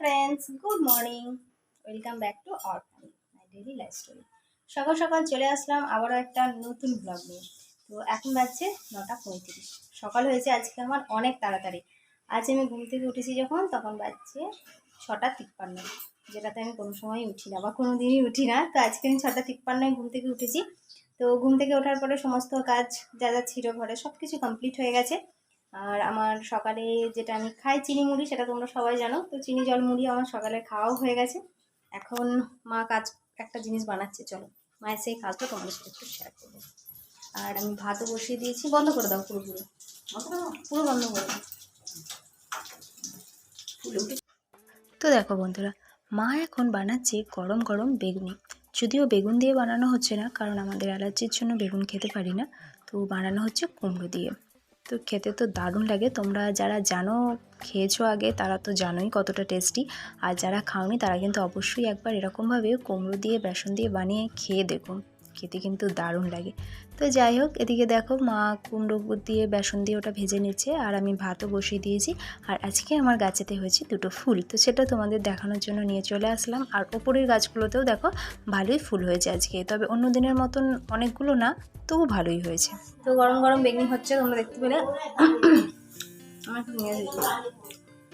Friends good morning welcome back to our family my daily life story সকাল সকাল চলে আসলাম আবারও একটা নতুন ব্লগ নিয়ে। তো এখন বাজছে নটা পঁয়ত্রিশ। সকাল হয়েছে, আজকে আমার অনেক তাড়াতাড়ি। আজ আমি ঘুম থেকে উঠেছি যখন, তখন বাজছে ছটা তিপ্পান্ন। যেটাতে আমি কোনো সময় উঠি না বা কোনো দিনই উঠি না। তো আজকে আমি ছটা তিপ্পান্নয় ঘুম থেকে উঠেছি। তো ঘুম থেকে ওঠার পরে সমস্ত কাজ, যা যা ছিল ঘরে সব কিছু কমপ্লিট হয়ে গেছে। আর আমার সকালে যেটা আমি খাই চিনি মুড়ি, সেটা তোমরা সবাই জানো। তো চিনি, জল, মুড়ি আমার সকালে খাওয়াও হয়ে গেছে। এখন মা কাজ, একটা জিনিস বানাচ্ছে, চলো। মায়ের সেই কাজটা তোমাদের সাথে একটু শেয়ার করব। আর আমি ভাতও বসিয়ে দিয়েছি, বন্ধ করে দাও পুরো পুরো পুরো বন্ধ করে দাও। তো দেখো বন্ধুরা, মা এখন বানাচ্ছে গরম গরম বেগুনি। যদিও বেগুন দিয়ে বানানো হচ্ছে না, কারণ আমাদের অ্যালার্জির জন্য বেগুন খেতে পারি না। তো বানানো হচ্ছে কুমড়ো দিয়ে। তো খেতে তো দারুণ লাগে। তোমরা যারা জানো, খেয়েছো আগে, তারা তো জানোই কতটা টেস্টি আর যারা খাওনি, তারা কিন্তু অবশ্যই একবার এরকমভাবে কুমড়ো দিয়ে, বেসন দিয়ে বানিয়ে খেয়ে দেখুন খেতে কিন্তু দারুণ লাগে। তো যাই হোক, এদিকে দেখো মা কুমড়ো দিয়ে বেসন দিয়ে ওটা ভেজে নিচ্ছে আর আমি ভাতও বসিয়ে দিয়েছি। আর আজকে আমার গাছেতে হয়েছে দুটো ফুল, তো সেটা তোমাদের দেখানোর জন্য নিয়ে চলে আসলাম। আর ওপরের গাছগুলোতেও দেখো ভালোই ফুল হয়েছে আজকে, তবে অন্য দিনের মতন অনেকগুলো না, তবু ভালোই হয়েছে। তো গরম গরম বেগনি হচ্ছে, তোমরা দেখতে পেলে।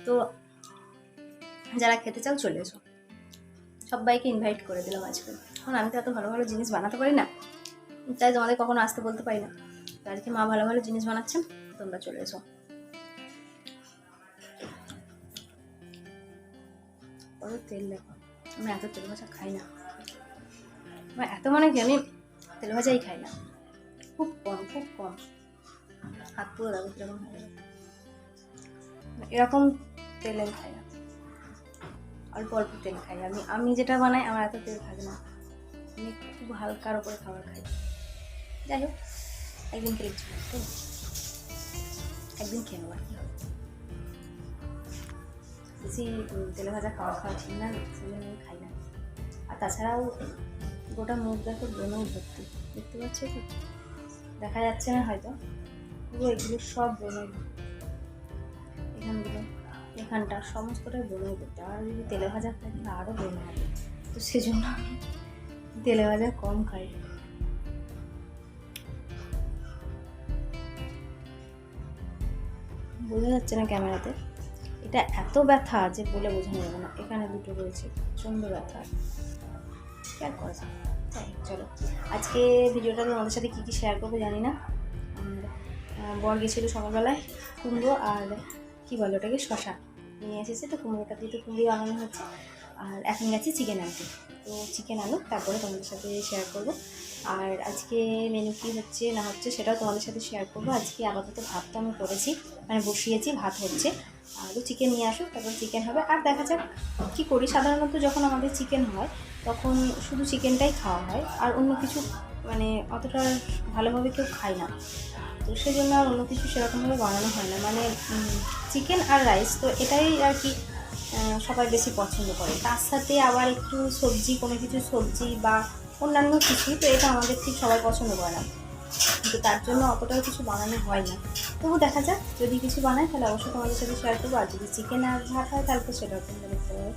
তো যারা খেতে চাও চলে এসো। সবাইকে ইনভাইট করে দিলাম আজকে। এখন আমি তো এত ভালো ভালো জিনিস বানাতে পারি না। তাই তোমাদের কখনো আসতে বলতে পারি না। আজকে মা ভালো ভালো জিনিস বানাচ্ছেন তোমরা চলে এসো। কত তেল দেখো আমি এত তেল ভাজা খাই না। আমার এত মানে কি আমি তেল ভাজাই খাই না। খুব কম খুব কম। হাত পুরো হয়ে গেল এরকম তেল আমি খাই না। অল্প অল্প তেল খাই। আমি আমি যেটা বানাই, আমার এত তেল থাকে না। আমি খুব হালকার ওপরে খাবার খাই। যাই হোক, একদিন খেলে একদিন খেয়ে নেব আর কি। হবে বেশি তেলে ভাজা খাওয়া খাওয়া ঠিক না সেই আমি খাই না। আর তাছাড়াও গোটা মুখ দেখো ব্রণও ভর্তি। দেখতে পাচ্ছ তো? দেখা যাচ্ছে না হয়তো। পুরো এগুলো সব ব্রণের এখানগুলো, এখানটা সমস্তটাই ব্রণের করতে আর যদি তেলে ভাজা তাহলে আরও ব্রণ হবে তো সেজন্য আমি তেলে ভাজা কম খাই বোঝা যাচ্ছে না ক্যামেরাতে। এটা এত ব্যথা যে বলে বোঝানো যাবে না। এখানে দুটো রয়েছে, প্রচণ্ড ব্যথা। আর করা যায়? তাই, চলো। আজকে ভিডিওটা তোমাদের সাথে কী কী শেয়ার করব জানি না। বর গেছিল সকালবেলায় কুমড়ো আর কী বলে ওটাকে শশা নিয়ে এসেছে তো কুমড়োটা দিয়ে তো কুমড়ি বানানো হচ্ছে। আর এখন গেছি চিকেন আনতে। তো চিকেন আনো তারপরে তোমাদের সাথে শেয়ার করব। আর আজকে মেনু কী হচ্ছে, না হচ্ছে, সেটাও তোমাদের সাথে শেয়ার করব। আজকে আপাতত ভাতটা আমি করেছি মানে বসিয়েছি, ভাত হচ্ছে। আরও চিকেন নিয়ে আসুক, তারপর চিকেন হবে। আর দেখা যাক কী করি। সাধারণত যখন আমাদের চিকেন হয়, তখন শুধু চিকেনটাই খাওয়া হয়। আর অন্য কিছু মানে অতটা ভালোভাবে কেউ খায় না। তো সেই জন্য আর অন্য কিছু সেরকমভাবে বানানো হয় না। মানে চিকেন আর রাইস তো এটাই আর কি সবাই বেশি পছন্দ করে। তার সাথে আবার একটু সবজি, কোনো কিছু সবজি বা অন্যান্য কিছু, তো এটা আমাদের ঠিক সবাই পছন্দ করে না। কিন্তু তার জন্য অতটাও কিছু বানানো হয় না। তবু দেখা যাক, যদি কিছু বানায় তাহলে অবশ্যই তোমাদের সাথে শেয়ার করব। আর যদি চিকেন আর ভাত হয় তাহলে তো সেটাও তোমরা দেখতে পাবে।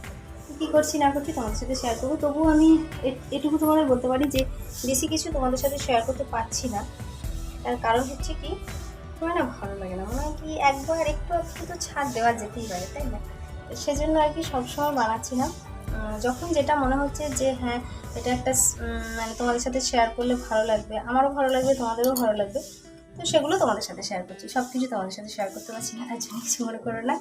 কী করছি না করছি তোমাদের সাথে শেয়ার করব। তবুও আমি এটুকু তোমাদের বলতে পারি যে, বেশি কিছু তোমাদের সাথে শেয়ার করতে পারছি না। তার কারণ হচ্ছে কি, তোমার না ভালো লাগে না। মনে হয় কি একবার একটু একটু তো ছাড় দেওয়া যেতেই পারে, তাই না? সেজন্য আর কি সবসময় বানাচ্ছি না। যখন যেটা মনে হচ্ছে যে হ্যাঁ এটা একটা মানে তোমাদের সাথে শেয়ার করলে ভালো লাগবে আমারও ভালো লাগবে তোমাদেরও ভালো লাগবে তো সেগুলো তোমাদের সাথে শেয়ার করছি সব কিছু তোমাদের সাথে শেয়ার করতে পারছি না তার জন্য কিছু মনে করো না।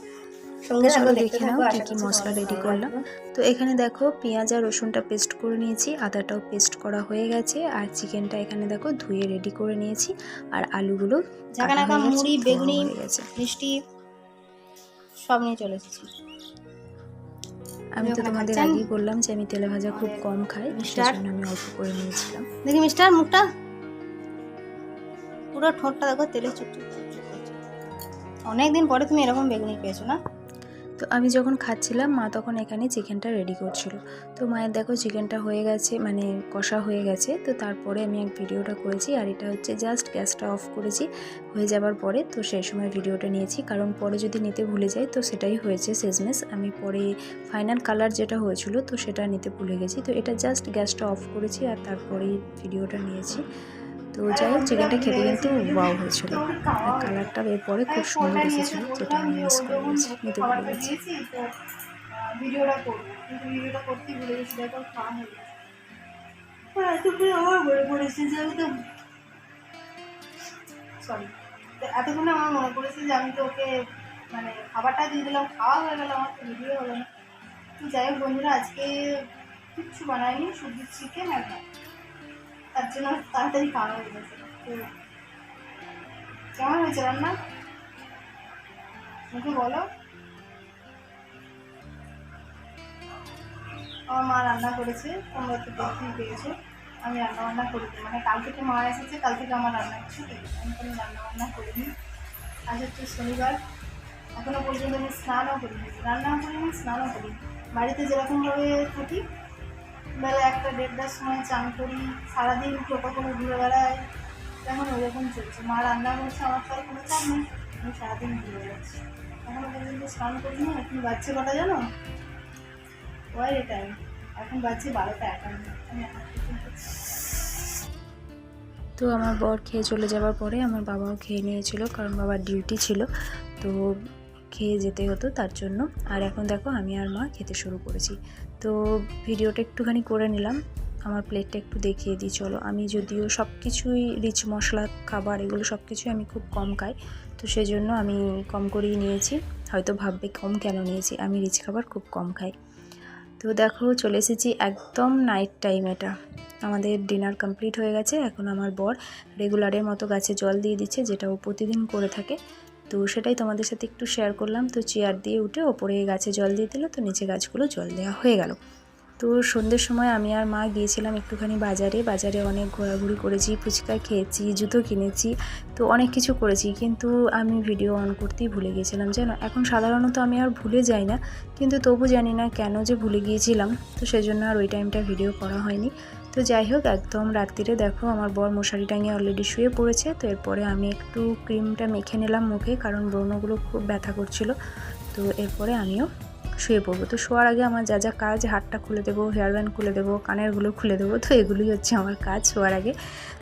সঙ্গে সঙ্গে দেখে নাও থাকো কি মশলা রেডি করলাম তো এখানে দেখো পেঁয়াজ আর রসুনটা পেস্ট করে নিয়েছি আদাটাও পেস্ট করা হয়ে গেছে আর চিকেনটা এখানে দেখো ধুয়ে রেডি করে নিয়েছি আর আলুগুলো ঝাঁকা হয়ে মুড়ি বেগুনি হয়ে গেছে। মিষ্টি সব নিয়ে চলে এসেছি। আমি তো তোমাদের আগেই বললাম যে আমি তেলে ভাজা খুব কম খাই মিস্টার? সেজন্য আমি অল্প করে নিয়েছিলাম। দেখি মিস্টার মুখটা? পুরো ঠোঁটটা দেখো তেলে চুপচুপ অনেকদিন পরে তুমি এরকম বেগুনি পেয়েছ না? তো আমি যখন খাচ্ছিলাম, মা তখন এখানে চিকেনটা রেডি করছিল। তো মায়ের দেখো চিকেনটা হয়ে গেছে মানে কষা হয়ে গেছে। তো তারপরে আমি এক ভিডিওটা করেছি, আর এটা হচ্ছে জাস্ট গ্যাসটা অফ করেছি, হয়ে যাবার পরে তো সেই সময় ভিডিওটা নিয়েছি। কারণ পরে যদি নিতে ভুলে যাই, তো সেটাই হয়েছে শেষমেশ। আমি পরে ফাইনাল কালার যেটা হয়েছিল, তো সেটা নিতে ভুলে গেছি। তো এটা জাস্ট গ্যাসটা অফ করেছি, আর তারপরেই ভিডিওটা নিয়েছি। তো যাই হোক চিকেনটা খেতে কিন্তু ওয়াও হয়েছিল। আর কালারটা এরপরে খুব সুন্দর এসেছিল, যেটা আমি মিস করে গেছি, নিতে ভিডিওটা করব ভিডিওটা করতেই হয়ে আমি তো সরি আমার মনে যে আমি তো ওকে মানে খাবারটা দিয়ে দিলাম, খাওয়া হয়ে গেল আমার হলো না। যাই হোক বন্ধুরা, আজকে কিচ্ছু বানাইনি, শুধু চিকেন আর। তার জন্য তাড়াতাড়ি খাওয়া হয়ে গেছে। কেমন হয়েছে রান্না? মুখে বলো। আমার মা রান্না করেছে, তোমরা তো দেখতেই পেয়েছ। আমি রান্না বান্না করিনি মানে কাল থেকে মা এসেছে, কাল থেকে আমার রান্না ছুটি আমি কোনো রান্না বান্না করিনি। আজ হচ্ছে শনিবার। এখনও পর্যন্ত আমি স্নানও করিনি। রান্নাও করিনি, স্নানও করিনি। বাড়িতে যেরকমভাবে থাকি বেলা একটা দেড়টার সময় চান করি, সারাদিন টোটো করে ঘুরে বেড়াই এখন ওরকম চলছে? মা রান্না করছে, আমার তো আর কোনো চাপ নেই, আমি সারাদিন ঘুরে বেড়াচ্ছি। এখনও পর্যন্ত স্নান করিনি এখন বাচ্চা কটা জানো? ওয়াই টাইম এখন বাজছে বারোটা একান্ন। আমি তো আমার বর খেয়ে চলে যাওয়ার পরে আমার বাবাও খেয়ে নিয়েছিল, কারণ বাবার ডিউটি ছিল। তো খেয়ে যেতে হতো তার জন্য। আর এখন দেখো আমি আর মা খেতে শুরু করেছি। তো ভিডিওটা একটুখানি করে নিলাম। আমার প্লেটটা একটু দেখিয়ে দিই, চলো। আমি যদিও সব কিছুই রিচ মশলা, খাবার এগুলো সব কিছুই আমি খুব কম খাই। তো সেজন্য আমি কম করেই নিয়েছি। হয়তো ভাববে কম কেন নিয়েছি? আমি রিচ খাবার খুব কম খাই। তো দেখো চলে এসেছি একদম নাইট টাইম এটা আমাদের ডিনার কমপ্লিট হয়ে গেছে। এখন আমার বর রেগুলারের মতো গাছে জল দিয়ে দিচ্ছে, যেটা ও প্রতিদিন করে থাকে। তো সেটাই তোমাদের সাথে একটু শেয়ার করলাম। তো চেয়ার দিয়ে উঠে ওপরে গাছে জল দিয়ে দিল, তো নিচে গাছগুলো জল দেওয়া হয়ে গেল। তো সন্ধ্যের সময় আমি আর মা গিয়েছিলাম একটুখানি বাজারে। বাজারে অনেক ঘোরাঘুরি করেছি, ফুচকা খেয়েছি, জুতো কিনেছি, তো অনেক কিছু করেছি। কিন্তু আমি ভিডিও অন করতেই ভুলে গিয়েছিলাম, জানো? এখন সাধারণত আমি আর ভুলে যাই না। কিন্তু তবু জানি না কেন যে ভুলে গিয়েছিলাম। তো সেজন্য আর ওই টাইমটা ভিডিও করা হয়নি। তো যাই হোক, একদম রাত্রিরে দেখো আমার বর মশারি টাঙিয়ে অলরেডি শুয়ে পড়েছে। তো এরপরে আমি একটু ক্রিমটা মেখে নিলাম মুখে, কারণ ব্রণগুলো খুব ব্যথা করছিল। তো এরপরে আমিও শুয়ে পড়ব। তো শোয়ার আগে আমার যা যা কাজ, হাতটা খুলে দেবো হেয়ার ব্যান্ড খুলে দেবো কানেরগুলো খুলে দেবো, তো এগুলোই হচ্ছে আমার কাজ শোয়ার আগে।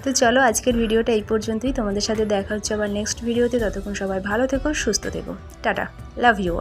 তো চলো, আজকের ভিডিওটা এই পর্যন্তই। তোমাদের সাথে দেখা হচ্ছে আবার নেক্সট ভিডিওতে ততক্ষণ সবাই ভালো থেকো, সুস্থ থেকো। Tata love you all